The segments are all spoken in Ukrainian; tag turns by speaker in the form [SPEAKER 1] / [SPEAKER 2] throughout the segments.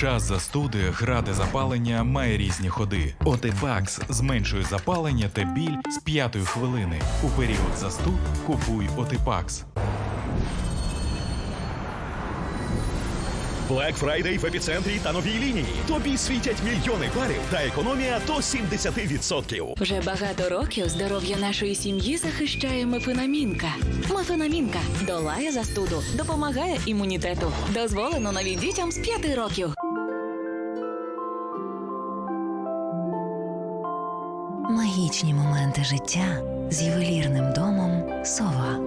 [SPEAKER 1] час застуди, гради запалення має різні ходи. Отипакс зменшує запалення та біль з п'ятої хвилини. У період застуд купуй Отипакс.
[SPEAKER 2] Black Friday в епіцентрі та новій лінії. Тобі світять мільйони барів та економія до 70%.
[SPEAKER 3] Вже багато років здоров'я нашої сім'ї захищає мефенамінка. Мефенамінка долає застуду, допомагає імунітету. Дозволено навіть дітям з 5 років.
[SPEAKER 4] Магічні моменти життя з ювелірним домом Сова.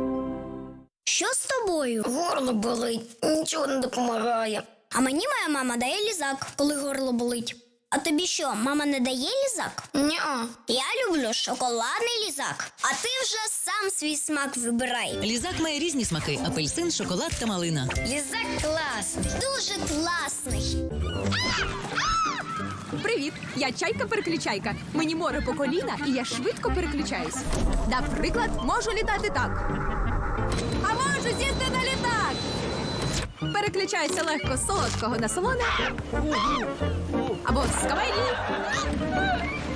[SPEAKER 5] Що з тобою? Горло болить, нічого не допомагає. А мені моя мама дає лізак, коли горло болить. А тобі що, мама не дає лізак? Ні. Я люблю шоколадний лізак. А ти вже сам свій смак вибирай.
[SPEAKER 6] Лізак має різні смаки: апельсин, шоколад та малина.
[SPEAKER 5] Лізак класний, дуже класний.
[SPEAKER 7] Привіт, я чайка-переключайка. Мені море по коліна, і я швидко переключаюсь. Наприклад, можу літати так. А можу сісти на літак. Переключаюся легко з солодкого на солоне. Або з комедії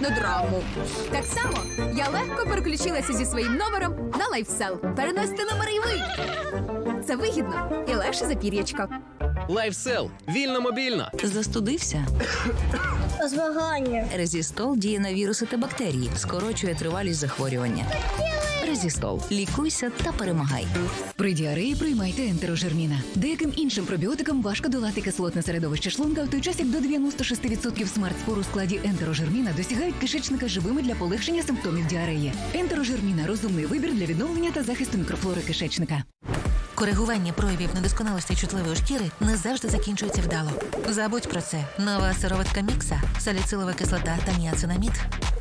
[SPEAKER 7] на драму. Так само я легко переключилася зі своїм номером на лайфсел. Перенести номер і ви. Це вигідно і легше за пір'ячко.
[SPEAKER 8] Лайфсел вільно мобільно.
[SPEAKER 6] Застудився.
[SPEAKER 5] Змагання.
[SPEAKER 6] Резістол діє на віруси та бактерії, скорочує тривалість захворювання. Резістол. Лікуйся та перемагай.
[SPEAKER 9] При діареї приймайте ентерожерміна. Деяким іншим пробіотикам важко долати кислотне середовище шлунка, в той час як до 96% смерть-спор у складі ентерожерміна досягають кишечника живими для полегшення симптомів діареї. Ентерожерміна розумний вибір для відновлення та захисту мікрофлори кишечника.
[SPEAKER 6] Коригування проявів недосконалості чутливої шкіри не завжди закінчується вдало. Забудь про це. Нова сироватка мікса, саліцилова кислота та ніацинамід.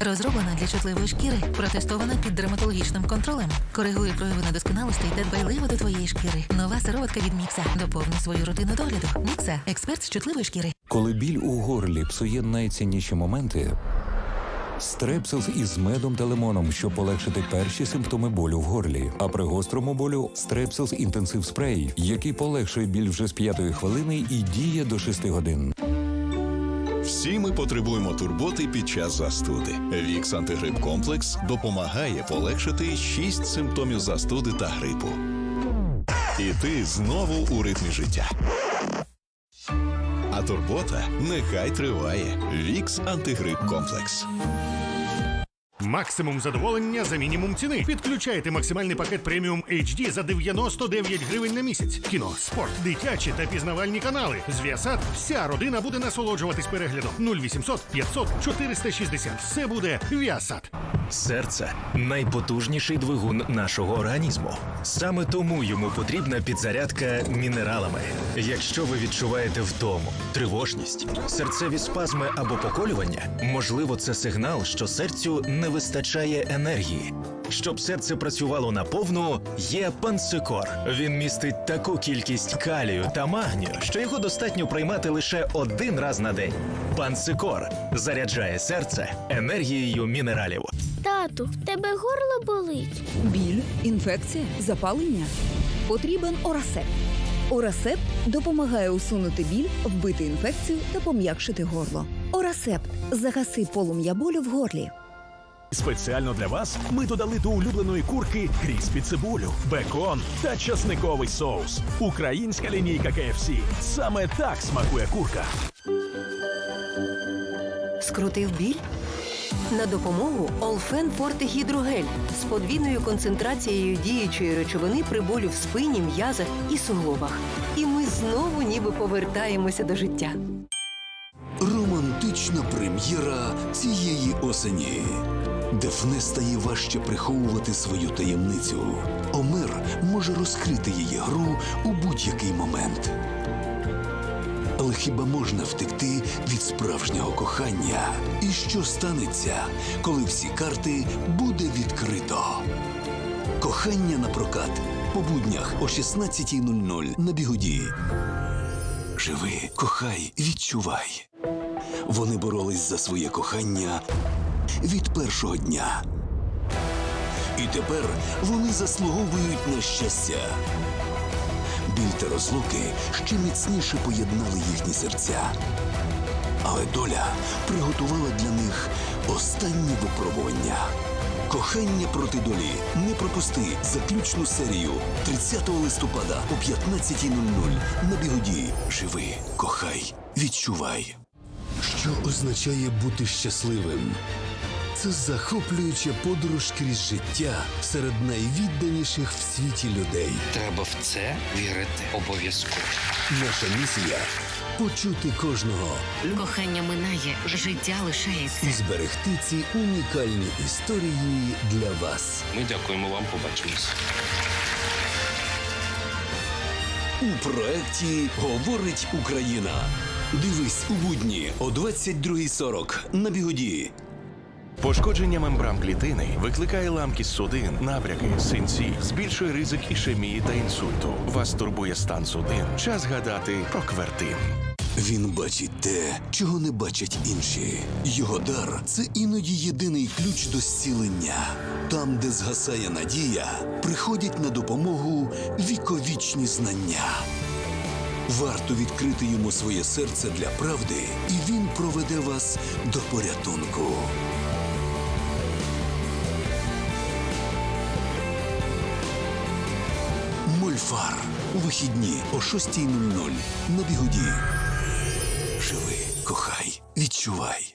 [SPEAKER 6] Розроблена для чутливої шкіри, протестована під дерматологічним контролем. Коригує прояви недосконалостей та дбайливо до твоєї шкіри. Нова сироватка від мікса. Доповни свою рутину догляду. Мікса експерт з чутливої шкіри.
[SPEAKER 10] Коли біль у горлі псує найцінніші моменти, стрепсилс із медом та лимоном, щоб полегшити перші симптоми болю в горлі. А при гострому болю стрепсилс інтенсив спрей, який полегшує біль вже з п'ятої хвилини і діє до 6 годин.
[SPEAKER 2] Всі ми потребуємо турботи під час застуди. Вікс антигрип комплекс допомагає полегшити 6 симптомів застуди та грипу. І ти знову у ритмі життя. А турбота нехай триває. Вікс антигрип комплекс.
[SPEAKER 11] Максимум задоволення за мінімум ціни. Підключайте максимальний пакет преміум HD за 99 гривень на місяць. Кіно, спорт, дитячі та пізнавальні канали. З Viasat вся родина буде насолоджуватись переглядом. 0800 500 460. Все буде Viasat.
[SPEAKER 2] Серце найпотужніший двигун нашого організму. Саме тому йому потрібна підзарядка мінералами. Якщо ви відчуваєте втому, тривожність, серцеві спазми або поколювання, можливо, це сигнал, що серцю не вистачає енергії. Щоб серце працювало наповну, є пансикор. Він містить таку кількість калію та магнію, що його достатньо приймати лише один раз на день. Пансикор заряджає серце енергією мінералів.
[SPEAKER 5] Тату, в тебе горло болить.
[SPEAKER 7] Біль, інфекція, запалення. Потрібен орасеп. Орасеп допомагає усунути біль, вбити інфекцію та пом'якшити горло. Орасепт загаси полум'я болю в горлі.
[SPEAKER 2] Спеціально для вас ми додали до улюбленої курки кріспі цибулю, бекон та часниковий соус. Українська лінійка KFC. Саме так смакує курка.
[SPEAKER 4] Скрутив біль? На допомогу Олфен Форте Гідрогель з подвійною концентрацією діючої речовини при болю в спині, м'язах і суглобах. І ми знову ніби повертаємося до життя.
[SPEAKER 10] Романтична прем'єра цієї осені. Дефне стає важче приховувати свою таємницю. Омер може розкрити її гру у будь-який момент. Але хіба можна втекти від справжнього кохання? І що станеться, коли всі карти буде відкрито? Кохання на прокат по буднях о 16.00 на бігоді. Живи, кохай, відчувай. Вони боролись за своє кохання від першого дня. І тепер вони заслуговують на щастя. біль та розлуки ще міцніше поєднали їхні серця. Але доля приготувала для них останнє випробування. Кохання проти долі. Не пропусти заключну серію 30 листопада о 15.00 на бігоді. Живи, кохай, відчувай. Що означає бути щасливим? Це захоплююча подорож крізь життя серед найвідданіших в світі людей.
[SPEAKER 12] Треба в це вірити обов'язково.
[SPEAKER 10] Наша місія почути кожного
[SPEAKER 13] Кохання минає, життя лишається.
[SPEAKER 10] і зберегти ці унікальні історії для вас.
[SPEAKER 12] Ми дякуємо вам, побачимось.
[SPEAKER 10] У проєкті Говорить Україна. Дивись у будні о 22.40 на бігоді.
[SPEAKER 14] Пошкодження мембран клітини викликає ламкість судин, набряки, синці, збільшує ризик ішемії та інсульту. Вас турбує стан судин. Час гадати про квертин.
[SPEAKER 10] Він бачить те, чого не бачать інші. Його дар це іноді єдиний ключ до зцілення. Там, де згасає надія, приходять на допомогу віковічні знання. Варто відкрити йому своє серце для правди, і він проведе вас до порятунку. Мольфар. У вихідні о 6.00 на бігоді. Живи, кохай, відчувай.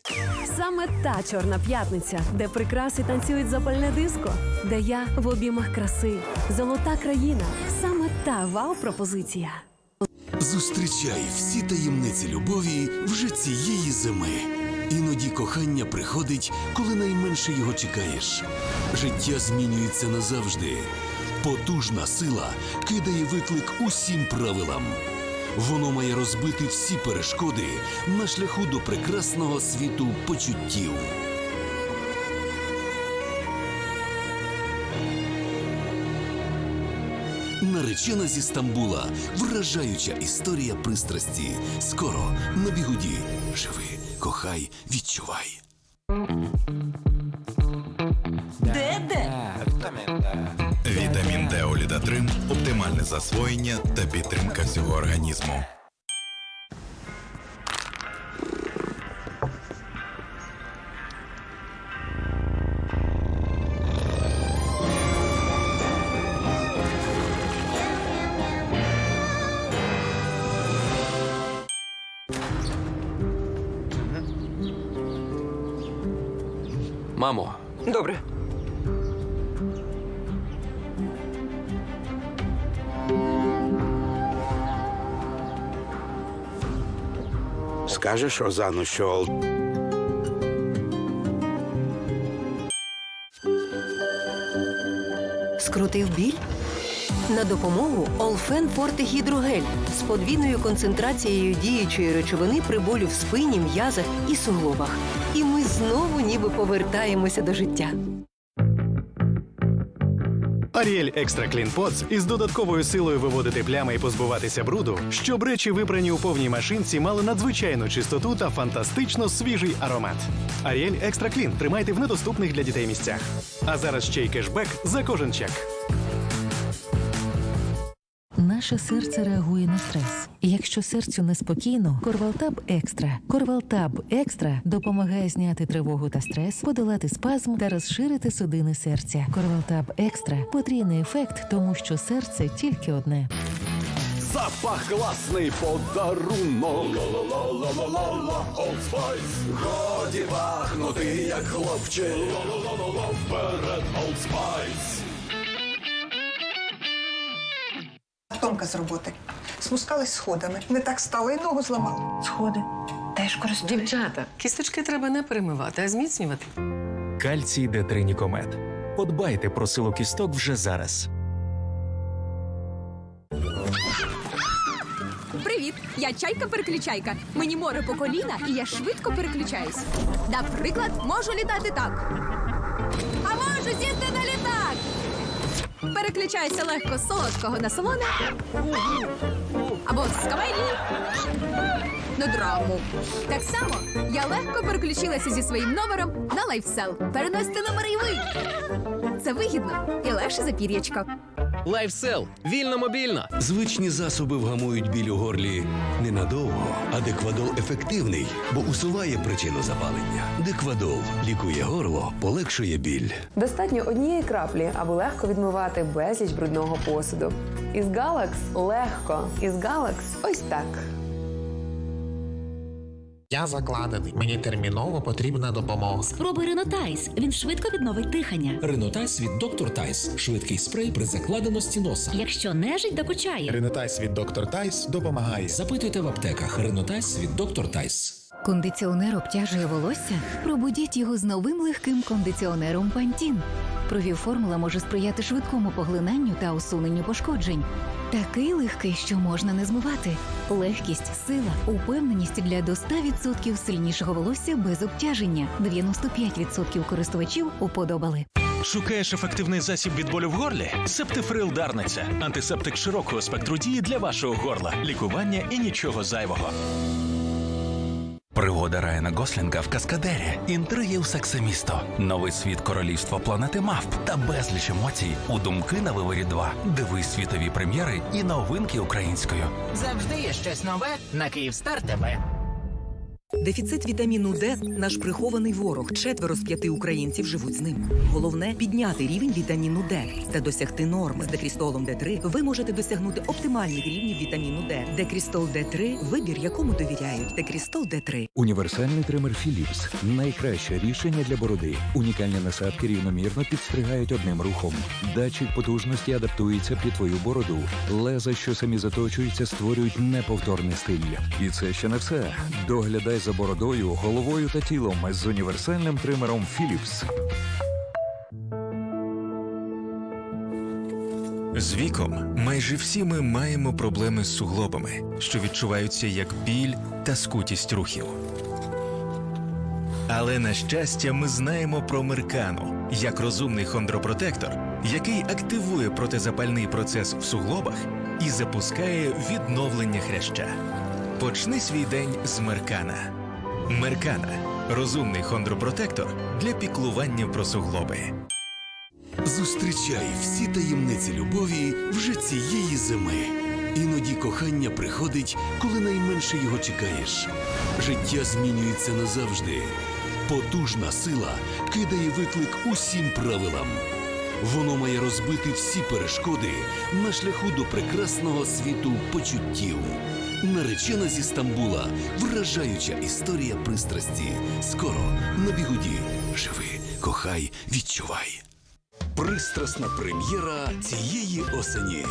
[SPEAKER 15] Саме та чорна п'ятниця, де прикраси танцюють запальне диско, де я в обіймах краси, золота країна. Саме та вау-пропозиція.
[SPEAKER 10] Зустрічай всі таємниці любові вже цієї зими. Іноді кохання приходить, коли найменше його чекаєш. Життя змінюється назавжди. Потужна сила кидає виклик усім правилам. Воно має розбити всі перешкоди на шляху до прекрасного світу почуттів. Наречена зі Стамбула. Вражаюча історія пристрасті. Скоро на бігуді. Живи, кохай, відчувай.
[SPEAKER 4] Де де?
[SPEAKER 1] Вітамін Д Олідатрим оптимальне засвоєння та підтримка всього організму.
[SPEAKER 8] Мамо,
[SPEAKER 4] Добре.
[SPEAKER 16] Скажеш Розану, що
[SPEAKER 4] Скрутив біль? На допомогу Олфен Форте Гідрогель з подвійною концентрацією діючої речовини при болю в спині, м'язах і суглобах. І знову ніби повертаємося до життя.
[SPEAKER 17] Аріель Екстра Клін Подс із додатковою силою виводити плями і позбуватися бруду, щоб речі, випрані у повній машинці, мали надзвичайну чистоту та фантастично свіжий аромат. Аріель Екстра Клін тримайте в недоступних для дітей місцях. А зараз ще й кешбек за кожен чек.
[SPEAKER 6] Наше серце реагує на стрес. Якщо серцю неспокійно, Корвалтаб Екстра. Корвалтаб Екстра допомагає зняти тривогу та стрес, подолати спазм та розширити судини серця. Корвалтаб Екстра потрійний ефект, тому що серце тільки одне.
[SPEAKER 18] Запах класний подарунок. Годі пахнути, як хлопчик.
[SPEAKER 19] Томка з роботи. Спускались сходами. Не так стало і ногу зламала. Сходи. Теж користуюсь.
[SPEAKER 20] Дівчата, кісточки треба не перемивати, а зміцнювати.
[SPEAKER 2] Кальцій Детринікомет. Подбайте про силу кісток вже зараз.
[SPEAKER 7] Привіт! Я чайка-переключайка. Мені море по коліна, і я швидко переключаюсь. Наприклад, можу літати так. А можу сісти на літак. Переключаюся легко з солодкого на солоне. Або з кавері на драму. Так само я легко переключилася зі своїм номером на лайфсел. Переносити номери і ви. Це вигідно і легше за пір'ячко.
[SPEAKER 8] Лайфсел. Вільно мобільно.
[SPEAKER 10] Звичні засоби вгамують біль у горлі ненадовго, а деквадол ефективний, бо усуває причину запалення. Деквадол лікує горло, полегшує біль.
[SPEAKER 16] Достатньо однієї краплі, аби легко відмивати безліч брудного посуду. Із Галакс легко. Із Галакс ось так.
[SPEAKER 21] Я закладений. Мені терміново потрібна допомога.
[SPEAKER 22] Спробуй Ренотайс. Він швидко відновить дихання.
[SPEAKER 23] Ренотайс від Доктор Тайс. Швидкий спрей при закладеності носа.
[SPEAKER 22] Якщо нежить докучає.
[SPEAKER 21] Ренотайс від Доктор Тайс допомагає.
[SPEAKER 23] Запитуйте в аптеках. Ренотайс від Доктор Тайс.
[SPEAKER 9] Кондиціонер обтяжує волосся? Пробудіть його з новим легким кондиціонером Пантін. Провів формула може сприяти швидкому поглинанню та усуненню пошкоджень. Такий легкий, що можна не змивати. Легкість, сила, упевненість для до 100% сильнішого волосся без обтяження. 95% користувачів уподобали.
[SPEAKER 24] Шукаєш ефективний засіб від болю в горлі? Септифрил Дарниця. Антисептик широкого спектру дії для вашого горла. Лікування і нічого зайвого.
[SPEAKER 25] Пригода Райана Гослінга в Каскадері, інтриги у сексимісто, новий світ королівства планети мавп та безліч емоцій у думки на виворі 2. Дивись світові прем'єри і новинки українською.
[SPEAKER 26] Завжди є щось нове на Київстар ТВ.
[SPEAKER 27] Дефіцит вітаміну Д наш прихований ворог. Четверо з п'яти українців живуть з ним. Головне підняти рівень вітаміну Д та досягти норми. З декрістолом Д3 ви можете досягнути оптимальних рівнів вітаміну Д. Декрістол Д3 – вибір, якому довіряють. Декрістол Д3.
[SPEAKER 28] Універсальний тример Philips – найкраще рішення для бороди. Унікальні насадки рівномірно підстригають одним рухом. Датчик потужності адаптується під твою бороду. Леза, що самі заточуються, створюють неповторний стиль. І це ще не все. Доглядай за бородою, головою та тілом з універсальним тримером Philips.
[SPEAKER 2] З віком майже всі ми маємо проблеми з суглобами, що відчуваються як біль та скутість рухів. Але на щастя, ми знаємо про Меркану як розумний хондропротектор, який активує протизапальний процес в суглобах і запускає відновлення хряща. Почни свій день з Меркана. Меркана розумний хондропротектор для піклування про суглоби.
[SPEAKER 10] Зустрічай всі таємниці любові вже цієї зими. Іноді кохання приходить, коли найменше його чекаєш. Життя змінюється назавжди. Потужна сила кидає виклик усім правилам. Воно має розбити всі перешкоди на шляху до прекрасного світу почуттів. Наречена зі Стамбула вражаюча історія пристрасті. Скоро на бігуді. Живи, кохай, відчувай. Пристрасна прем'єра цієї осені.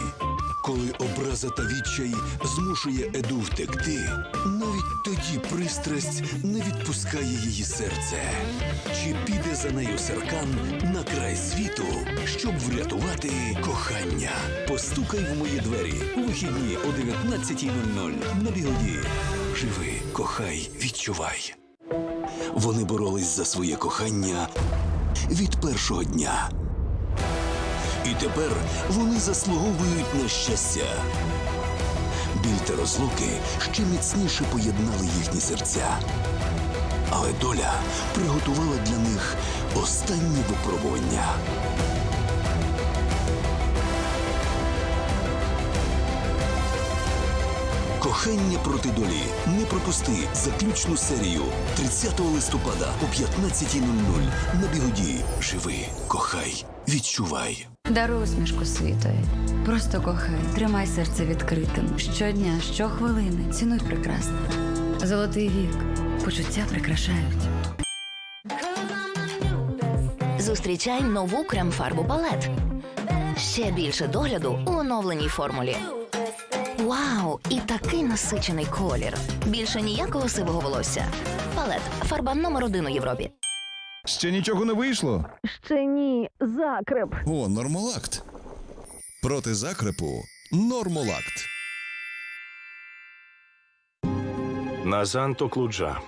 [SPEAKER 10] Коли образа та відчай змушує Еду втекти, навіть тоді пристрасть не відпускає її серце. Чи піде за нею серкан на край світу, щоб врятувати кохання? Постукай в мої двері у вихідні о 19.00 на бігоді. Живи, кохай, відчувай. Вони боролись за своє кохання від першого дня. І тепер вони заслуговують на щастя. Біль та розлуки ще міцніше поєднали їхні серця. Але доля приготувала для них останнє випробування. Кохання проти долі. Не пропусти заключну серію 30 листопада о 15.00 на бігоді. Живи, кохай, відчувай.
[SPEAKER 29] Даруй усмішку світові. Просто кохай, тримай серце відкритим. Щодня, щохвилини. Цінуй прекрасне. Золотий вік. Почуття прикрашають.
[SPEAKER 30] Зустрічай нову крем-фарбу палет. Ще більше догляду у оновленій формулі. Вау! І такий насичений колір. Більше ніякого сивого волосся. Палет фарба номер один у Європі.
[SPEAKER 31] Ще нічого не вийшло.
[SPEAKER 29] Ще ні, закреп.
[SPEAKER 31] О, нормолакт. Проти закрепу нормолакт.
[SPEAKER 14] Назан Токлуджа